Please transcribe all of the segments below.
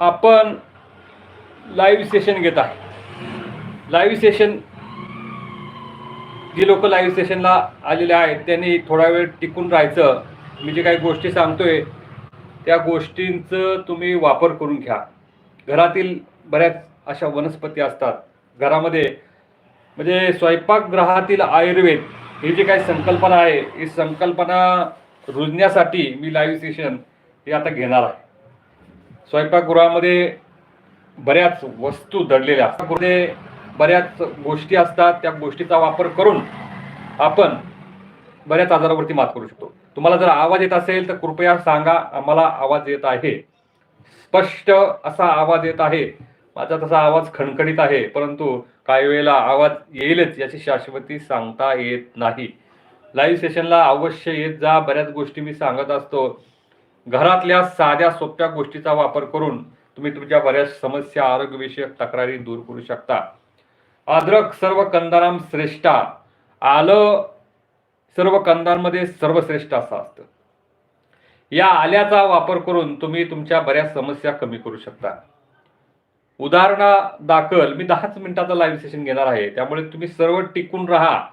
आपण live session घेत आहे. लाईव्ह सेशन जी लोक लाईव्ह सेशनला आलेले आहेत त्यांनी थोडा वेळ टिकून राहायचं. मी जे काही गोष्टी सांगतोय त्या गोष्टींचं तुम्ही वापर करून घ्या. घरातील बऱ्याच अशा वनस्पती असतात. घरामध्ये म्हणजे स्वयंपाकगृहातील आयुर्वेद ही जी काही संकल्पना आहे ही संकल्पना रुजण्यासाठी मी लाईव्ह सेशन हे आता घेणार आहे. स्वयंपाकगृहामध्ये बऱ्याच वस्तू दडलेल्या असतात. बऱ्याच गोष्टी असतात. त्या गोष्टीचा वापर करून आपण बऱ्याच आजारावरती मात करू शकतो. तुम्हाला जर आवाज येत असेल तर कृपया सांगा आम्हाला आवाज येत आहे. स्पष्ट असा आवाज येत आहे. माझा तसा आवाज खणखणीत आहे परंतु काही वेळेला आवाज येईलच याची शाश्वती सांगता येत नाही. लाईव्ह सेशनला अवश्य येत जा. बऱ्याच गोष्टी मी सांगत असतो. घरातल्या साध्या सोप्या गोष्टीचा वापर करून तुम्ही तुमच्या बऱ्याच समस्या आरोग्यविषयक तक्रारी दूर करू शकता. अद्रक सर्व कंदाराम श्रेष्ठा. आलं सर्व कंदांमध्ये सर्वश्रेष्ठ असं असतं. या आल्याचा वापर करून तुम्ही तुमच्या बऱ्याच समस्या कमी करू शकता. उदाहरणा दाखल. मी दहाच मिनिटाचं लाईव्ह सेशन घेणार आहे. त्यामुळे तुम्ही सर्व टिकून राहा.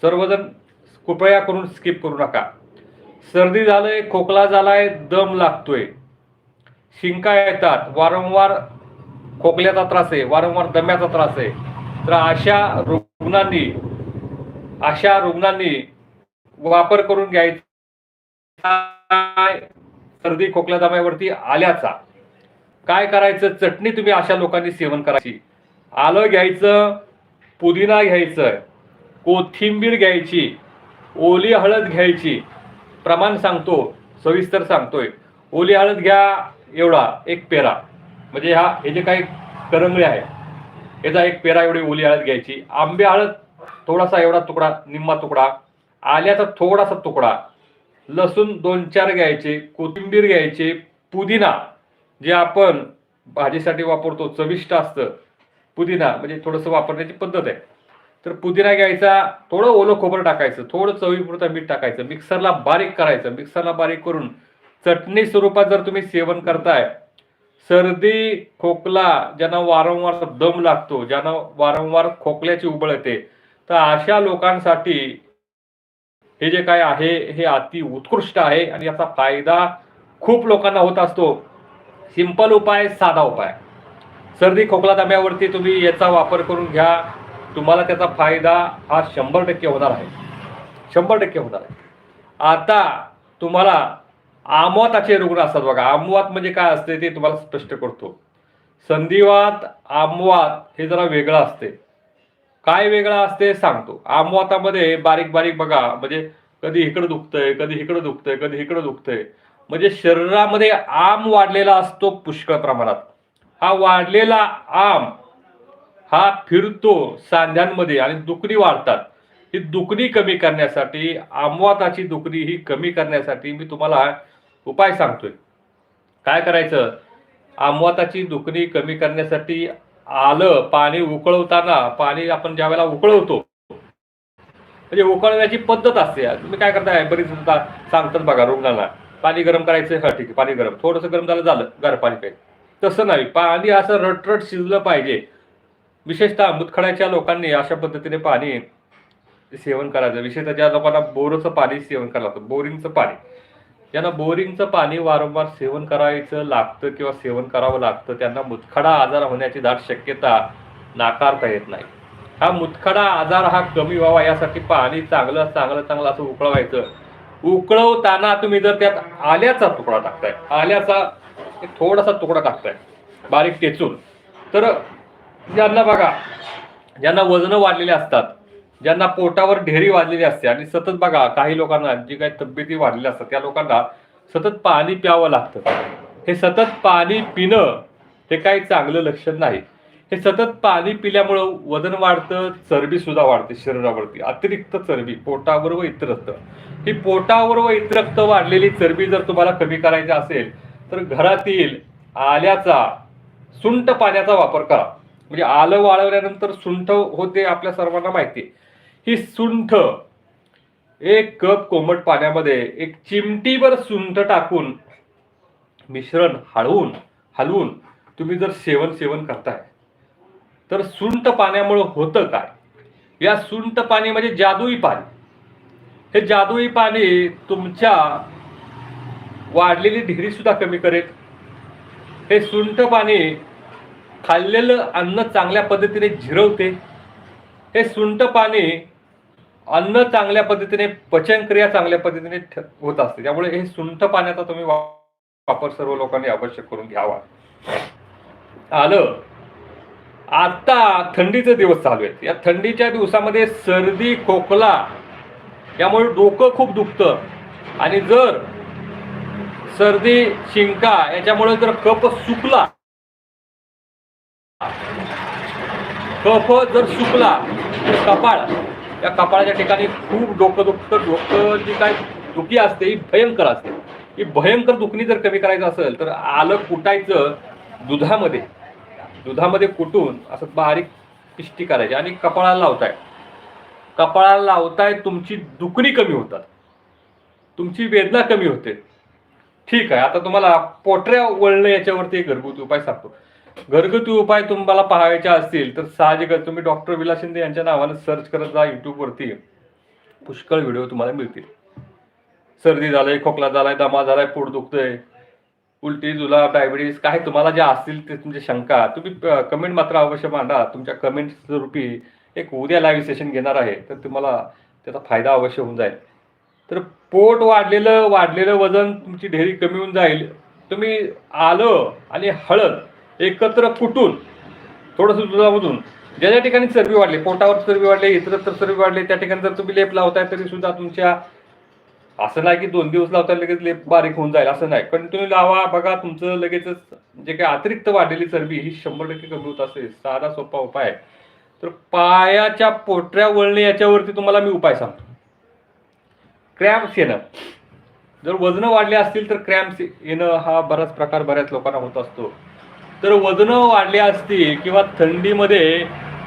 सर्वजण कृपया करून स्किप करू नका. सर्दी झालंय खोकला झालाय दम लागतोय. शिंका येतात वारंवार खोकल्याचा त्रास आहे वारंवार दम्याचा त्रास आहे. तर अशा रुग्णांनी अशा रुग्णांनी वापर करून घ्यायचा सर्दी खोकल्या दम्यावरती आल्याचा. काय करायचं? चटणी तुम्ही अशा लोकांनी सेवन करायची. आलं घ्यायचं पुदिना घ्यायचं कोथिंबीर घ्यायची ओली हळद घ्यायची प्रमाण सांगतो सविस्तर सांगतोय. ओली हळद घ्या एवढा एक पेरा. म्हणजे हा हे जे काही करंगळे आहे याचा एक पेरा एवढी ओली हळद घ्यायची. आंबे हळद थोडासा एवढा तुकडा निम्मा तुकडा. आल्याचा थोडासा तुकडा. लसूण दोन चार घ्यायचे कोथिंबीर घ्यायचे पुदिना जे आपण भाजीसाठी वापरतो चविष्ट असतं. पुदिना म्हणजे थोडंसं वापरण्याची पद्धत आहे. तर पुदिना घ्यायचा थोडं ओलं खोबरं टाकायचं थोडं चवीपुरतं मीठ टाकायचं मिक्सरला बारीक करायचं मिक्सरला बारीक करून चटणी स्वरूपात जर तुम्ही सेवन करताय सर्दी खोकला ज्यांना वारंवार दम लागतो ज्यांना वारंवार खोकल्याची उबळ येते तर अशा लोकांसाठी हे जे काय आहे हे अति उत्कृष्ट आहे आणि याचा फायदा खूप लोकांना होत असतो. सिंपल उपाय साधा उपाय. सर्दी खोकला दम्यावरती तुम्ही याचा वापर करून घ्या. तुम्हाला त्याचा फायदा हा शंभर टक्के होणार आहे. शंभर टक्के होणार आहे. आता तुम्हाला आमवाताचे रुग्ण असतात बघा. आमवात म्हणजे काय असते ते तुम्हाला स्पष्ट करतो. संधिवात आमवात हे जरा वेगळं असते. काय वेगळं असते सांगतो. आमवातामध्ये बारीक बारीक बघा. म्हणजे कधी इकडं दुखतंय कधी इकडं दुखतंय कधी इकडं दुखतंय. म्हणजे शरीरामध्ये आम वाढलेला असतो पुष्कळ प्रमाणात. हा वाढलेला आम हा फिरतो सांध्यांमध्ये आणि दुखणी वाढतात. ही दुखणी कमी करण्यासाठी आमवाताची दुखणी ही कमी करण्यासाठी मी तुम्हाला उपाय सांगतोय. काय करायचं? आमवाताची दुखणी कमी करण्यासाठी आलं पाणी उकळवताना पाणी आपण ज्या वेळेला उकळवतो म्हणजे उकळण्याची पद्धत असते. तुम्ही काय करताय? बरीच सांगतात बघा रुग्णांना. पाणी गरम करायचं? हा ठीक आहे. पाणी गरम. थोडंसं गरम झालं झालं. गार पाणी प्यायचं. तसं नाही. पाणी असं रटरट शिजलं पाहिजे. विशेषतः मुतखड्याच्या लोकांनी अशा पद्धतीने पाणी सेवन करायचं. विशेषतः ज्या लोकांना बोरचं पाणी सेवन करायला लागतं बोरिंगचं पाणी. ज्यांना बोरिंगचं पाणी वारंवार सेवन करायचं लागतं किंवा सेवन करावं लागतं त्यांना मुतखडा आजार होण्याची दाट शक्यता नाकारता येत नाही. हा मुतखडा आजार हा कमी व्हावा यासाठी पाणी चांगलं चांगलं चांगलं असं उकळवायचं. उकळवताना तुम्ही जर त्यात आल्याचा तुकडा टाकताय आल्याचा थोडासा तुकडा टाकताय बारीक टेचून तर ज्यांना बघा ज्यांना वजन वाढलेले असतात ज्यांना पोटावर ढेरी वाढलेली असते आणि सतत बघा काही लोकांना जी काही तब्येती वाढलेल्या असतात त्या लोकांना सतत पाणी प्यावं लागतं. हे सतत पाणी पिणं हे काही चांगलं लक्षण नाही. हे सतत पाणी पिल्यामुळं वजन वाढतं चरबी सुद्धा वाढते शरीरावरती. अतिरिक्त चरबी पोटावर व इतरत्र ही पोटावर व इतरक्त वाढलेली चरबी जर तुम्हाला कमी करायची असेल तर घरातील आल्याचा सुंठ पाण्याचा वापर करा. म्हणजे आलं वाळवल्यानंतर सुंठ होते आपल्या सर्वांना माहिती. आहे. ही सुंठ एक कप कोमट पाण्यामध्ये एक चिमटीवर सुंठ टाकून मिश्रण हळवून हलवून तुम्ही जर सेवन सेवन करताय तर सुंठ पाण्यामुळं होतं काय? या सुंठ पाणी म्हणजे जादुई पाणी. हे जादुई पाणी तुमच्या वाढलेली ढिरी सुद्धा कमी करेल. हे सुंठ पाणी खाल्लेलं अन्न चांगल्या पद्धतीने झिरवते. हे सुंठ पाणी अन्न चांगल्या पद्धतीने पचनक्रिया चांगल्या पद्धतीने ठ- होत असते. त्यामुळे हे सुंठ पाण्याचा तुम्ही वा- वापर सर्व लोकांनी आवश्यक करून घ्यावा. आलं. आता थंडीचे दिवस चालू आहेत. या थंडीच्या दिवसामध्ये सर्दी खोकला यामुळे डोकं खूप दुखतं. आणि जर सर्दी शिंका याच्यामुळे जर कप सुकला कफ जर सुकला तर कपाळ. या कपाळाच्या ठिकाणी खूप डोकं दुखतं. डोकं जी काय दुखी असते ही भयंकर असते. ही भयंकर दुखणी जर कमी करायचं असेल तर आलं कुटायचं दुधामध्ये. दुधामध्ये कुटून असं बारीक पिष्टी करायची आणि कपाळाला लावताय. कपाळाला लावताय तुमची दुखणी कमी होतात. तुमची वेदना कमी होते. ठीक आहे आता तुम्हाला पोटऱ्या वळणं याच्यावरती घरगुती उपाय सांगतो. घरगुती उपाय तुम्हाला पाहायचे असतील तर साहजिकच तुम्ही डॉक्टर विलास शिंदे यांच्या नावानं सर्च करत जा युट्यूबवरती पुष्कळ व्हिडिओ तुम्हाला मिळतील. सर्दी झालंय खोकला झालाय दमा झालाय पोट दुखतंय. उलटी जुलाब डायबिटीस काय तुम्हाला जे असतील ते तुमच्या शंका. तुम्ही कमेंट मात्र अवश्य मांडा. तुमच्या कमेंट रूपी एक उद्या लाईव्ह सेशन घेणार आहे. तर तुम्हाला त्याचा फायदा अवश्य होऊन जाईल. तर पोट वाढलेलं वाढलेलं वजन तुमची ढेरी कमी होऊन जाईल. तुम्ही आलं आणि हळद एकत्र कुटून थोडंसं दुधामधून ज्या ज्या ठिकाणी चरबी वाढली पोटावर चरबी वाढली इतरत्र चरबी वाढली त्या ठिकाणी जर तुम्ही लेप लावताय तरी सुद्धा तुमच्या असं नाही की दोन दिवस लावता लगेच लेप बारीक होऊन जाईल असं नाही. कंटिन्यू लावा बघा तुमचं लगेचच जे काही अतिरिक्त वाढलेली चरबी ही शंभर टक्के कमी होत असेल साधा सोपा उपाय आहे. तर पायाच्या पोटऱ्या वळणे याच्यावरती तुम्हाला मी उपाय सांगतो. क्रॅम्प्स येणं. जर वजनं वाढले असतील तर क्रॅम्प्स येणं हा बराच प्रकार बऱ्याच लोकांना होत असतो. तर वजनं वाढली असतील किंवा थंडीमध्ये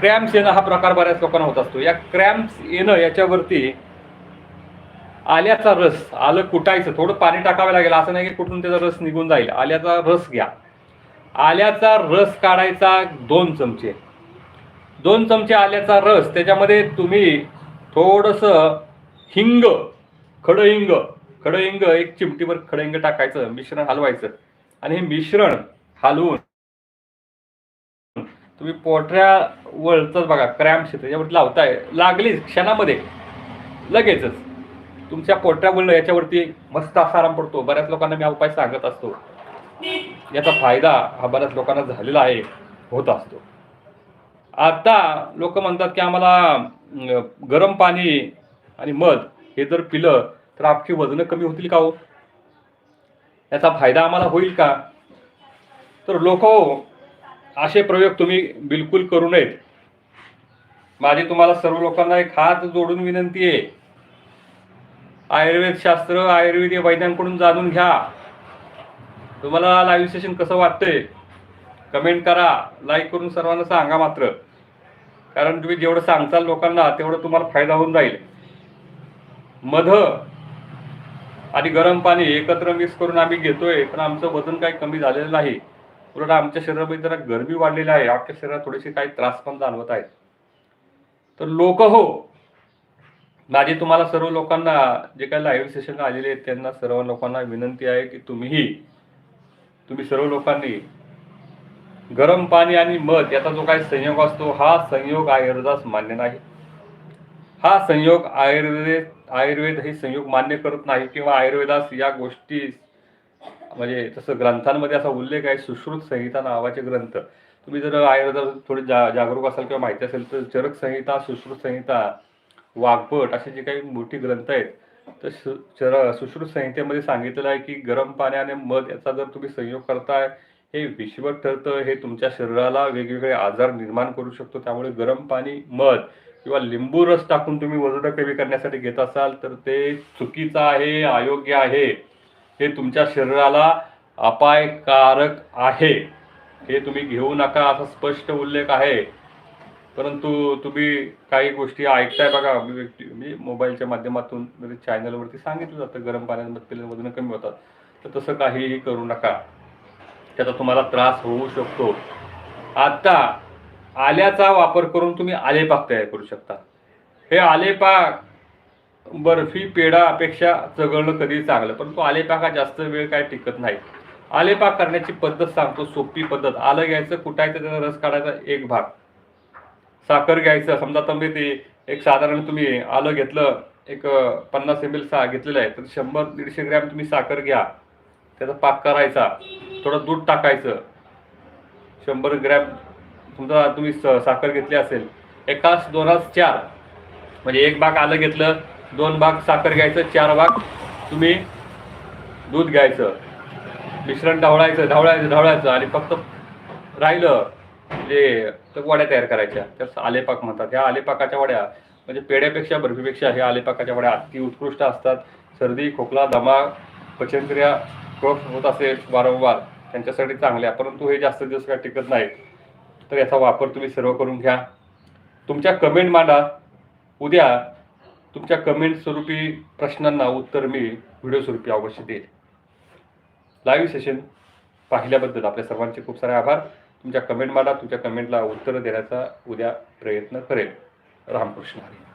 क्रॅम्प्स येणं हा प्रकार बऱ्याच लोकांना होत असतो. या क्रॅम्प्स येणं याच्यावरती आल्याचा रस आलं कुटायचं थोडं पाणी टाकावं लागेल. असं नाही की कुठून त्याचा रस निघून जाईल. आल्याचा रस घ्या. आल्याचा रस काढायचा दोन चमचे. दोन चमचे आल्याचा रस त्याच्यामध्ये तुम्ही थोडंसं हिंग खडहिंग खडहिंग एक चिमटीभर खडहिंग टाकायचं मिश्रण हलवायचं. आणि हे मिश्रण हलवून तुम्ही पोटऱ्या वळतच बघा क्रॅम्प्स त्याच्यावर लावताय. लागलीच क्षणामध्ये. लगेचच. तुमच्या पोटऱ्या वळणं याच्यावरती मस्त असा आराम पडतो. बऱ्याच लोकांना मी हा उपाय सांगत असतो. याचा फायदा हा बऱ्याच लोकांना झालेला आहे होत असतो. आता लोक म्हणतात की आम्हाला गरम पाणी आणि मध हे जर पिलं तर आपली वजनं कमी होतील का हो? याचा फायदा आम्हाला होईल का? तर लोक असे प्रयोग तुम्ही बिलकुल करू नयेत. माझी तुम्हाला सर्व लोकांना एक हात जोडून विनंती आहे. आयुर्वेद शास्त्र आयुर्वेदीय वैद्यांकडून जाणून घ्या. तुम्हाला लाईव्ह सेशन कसं वाटतंय? कमेंट करा लाईक करून सर्वांना सांगा मात्र. कारण तुम्ही जेवढं सांगताल लोकांना तेवढं तुम्हाला फायदा होऊन जाईल. मध आणि गरम पाणी एकत्र मिक्स करून आम्ही घेतोय पण आमचं वजन काही कमी झालेलं नाही. उलट आमच्या शरीरामध्ये जरा गरमी वाढलेली आहे. आमच्या शरीरात थोडेसे काही त्रास पण जाणवत आहेत. तर लोक हो. माझी तुम्हाला सर्व लोकांना जे काही लाईव्ह सेशन आलेले आहेत त्यांना सर्व लोकांना विनंती आहे की तुम्हीही तुम्ही सर्व लोकांनी गरम पाणी आणि मध याचा जो काही संयोग असतो हा संयोग आयुर्वेदास मान्य नाही. हा संयोग आयुर्वेद आयुर्वेद हे संयोग मान्य करत नाही किंवा आयुर्वेदास या गोष्टी म्हणजे तसं ग्रंथांमध्ये असा उल्लेख आहे सुश्रुत संहिता नावाचे ग्रंथ. तुम्ही जर आयुर्वेदात थोडे जा जागरूक असाल किंवा माहिती असेल तर चरक संहिता सुश्रुत संहिता वाघपट असे जे काही मोठी ग्रंथ आहेत तर सु चर सुश्रुत संहितेमध्ये सांगितलेलं आहे की गरम पाणी आणि मध याचा जर तुम्ही संयोग करताय हे विषवत ठरतं हे तुमच्या शरीराला वेगवेगळे आजार निर्माण करू शकतो. त्यामुळे गरम पाणी मध किंवा लिंबू रस टाकून तुम्ही वजन कमी करण्यासाठी घेत असाल तर ते चुकीचं आहे अयोग्य आहे. हे तुमच्या शरीराला अपायकारक आहे. हे तुम्ही घेऊ नका असा स्पष्ट उल्लेख आहे. परंतु तुम्ही काही गोष्टी ऐकताय बघा. मी व्यक्ती मी मोबाईलच्या माध्यमातून म्हणजे चॅनलवरती सांगितलं जातं. गरम पाण्यात पिल्यानं वजन कमी होतात. तर तसं काहीही करू नका. त्याचा तुम्हाला त्रास होऊ शकतो. आता आल्याचा वापर करून तुम्ही आलेपाक तयार करू शकता. हे आलेपाक बर्फी पेढा अपेक्षा चघळणं कधी चांगलं? परंतु आलेपाका जास्त वेळ काय टिकत नाही. आलेपाक करण्याची पद्धत सांगतो सोपी पद्धत. आलं घ्यायचं कुटायचं त्याचा रस काढायचा एक भाग. साखर घ्यायचं समजा तुम्ही ते एक साधारण तुम्ही आलं घेतलं एक पन्नास एम एल सा घेतलेलं आहे तर शंभर दीडशे ग्रॅम तुम्ही साखर घ्या. त्याचा पाक करायचा. थोडं दूध टाकायचं. शंभर ग्रॅम समजा तुम्ही स- साखर घेतली असेल. एकाच दोनास चार. म्हणजे एक भाग आलं घेतलं दोन भाग साखर घ्यायचं चार भाग तुम्ही दूध घ्यायचं. मिश्रण ढवळायचं ढवळायचं ढवळायचं आणि फक्त राहिलं जे तर वड्या तयार करायच्या तर आलेपाक म्हणतात. ह्या आलेपाकाच्या वड्या म्हणजे पेढ्यापेक्षा बर्फीपेक्षा ह्या आलेपाकाच्या वड्या अति उत्कृष्ट असतात. सर्दी खोकला दमा पचनक्रिया कफ होत असेल वारंवार त्यांच्यासाठी चांगल्या परंतु हे जास्त दिवस काय टिकत नाही तर याचा वापर तुम्ही सर्व करून घ्या. तुमच्या कमेंट मांडा. उद्या तुमच्या कमेंट स्वरूपी प्रश्नांना उत्तर मी व्हिडिओ स्वरूपी अवश्य देईल लाईव्ह सेशन पाहिल्याबद्दल आपल्या सर्वांचे खूप सारे आभार. तुमच्या कमेंट मला तुमच्या कमेंटला उत्तर देण्याचा उद्या प्रयत्न करेल रामकृष्ण हरी.